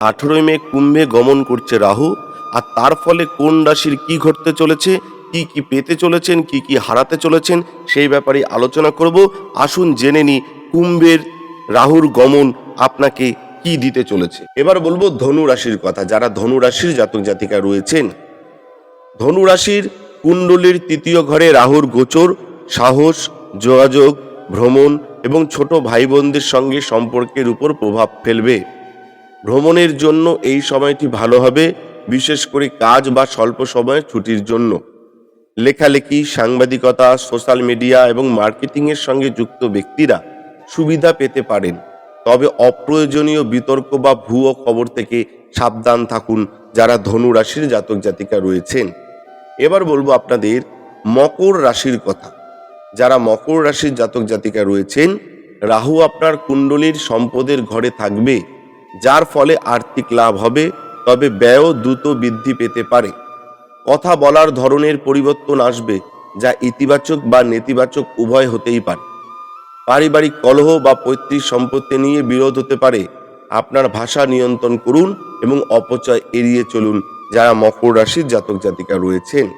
আঠেরোই মে কুম্ভে গমন করছে রাহু, আর তার ফলে কোন রাশির কি ঘটতে চলেছে, কি কি পেতে চলেছেন, কি কি হারাতে চলেছেন, সেই ব্যাপারে আলোচনা করব। আসুন জেনে নি কুম্ভের রাহুর গমন আপনাকে কি দিতে চলেছে। এবার বলব ধনু রাশির কথা। যারা ধনু রাশির জাতক জাতিকা রয়েছেন, ধনু রাশির কুণ্ডলীর তৃতীয় ঘরে রাহুর গোচর, সাহস, যোগাযোগ, ভ্রমণ এবং ছোট ভাই বোনদের সঙ্গে সম্পর্কের উপর প্রভাব ফেলবে। ভ্রমণের জন্য এই সময়টি ভালো হবে, বিশেষ করে কাজ বা স্বল্প সময়ের ছুটির জন্য। লেখালেখি, সাংবাদিকতা, সোশ্যাল মিডিয়া এবং মার্কেটিংয়ের সঙ্গে যুক্ত ব্যক্তিরা সুবিধা পেতে পারেন। তবে অপ্রয়োজনীয় বিতর্ক বা ভুয়ো খবর থেকে সাবধান থাকুন, যারা ধনু রাশির জাতক জাতিকা রয়েছেন। এবার বলব আপনাদের মকর রাশির কথা। যারা মকর রাশির জাতক জাতিকা রয়েছেন, রাহু আপনার কুণ্ডলীর সম্পদের ঘরে থাকবে। যার ফলে আর্থিক লাভ হবে, তবে ব্যয়ও দ্রুত বৃদ্ধি পেতে পারে। কথা বলার ধরনের পরিবর্তন আসবে, যা ইতিবাচক বা নেতিবাচক উভয় হতেই পারে। পারিবারিক কলহ বা পৈতৃক সম্পত্তি নিয়ে বিরোধ হতে পারে। আপনার ভাষা নিয়ন্ত্রণ করুন এবং অপচয় এড়িয়ে চলুন, যারা মকর রাশির জাতক জাতিকা রয়েছেন।